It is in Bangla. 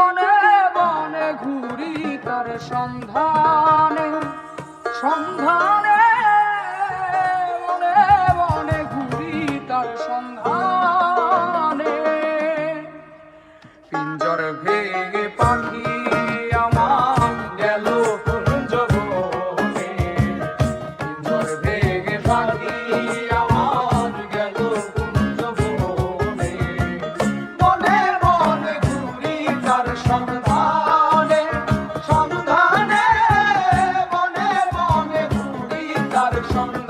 বনে বনে ঘুরি তার সন্ধানে সন্ধানে বনে বনে ঘুরি তার সন্ধানে। পিঞ্জর ভেঙে পাখি তার সন্ধানে সন্ধানে বনে বনে তার সন্ধানে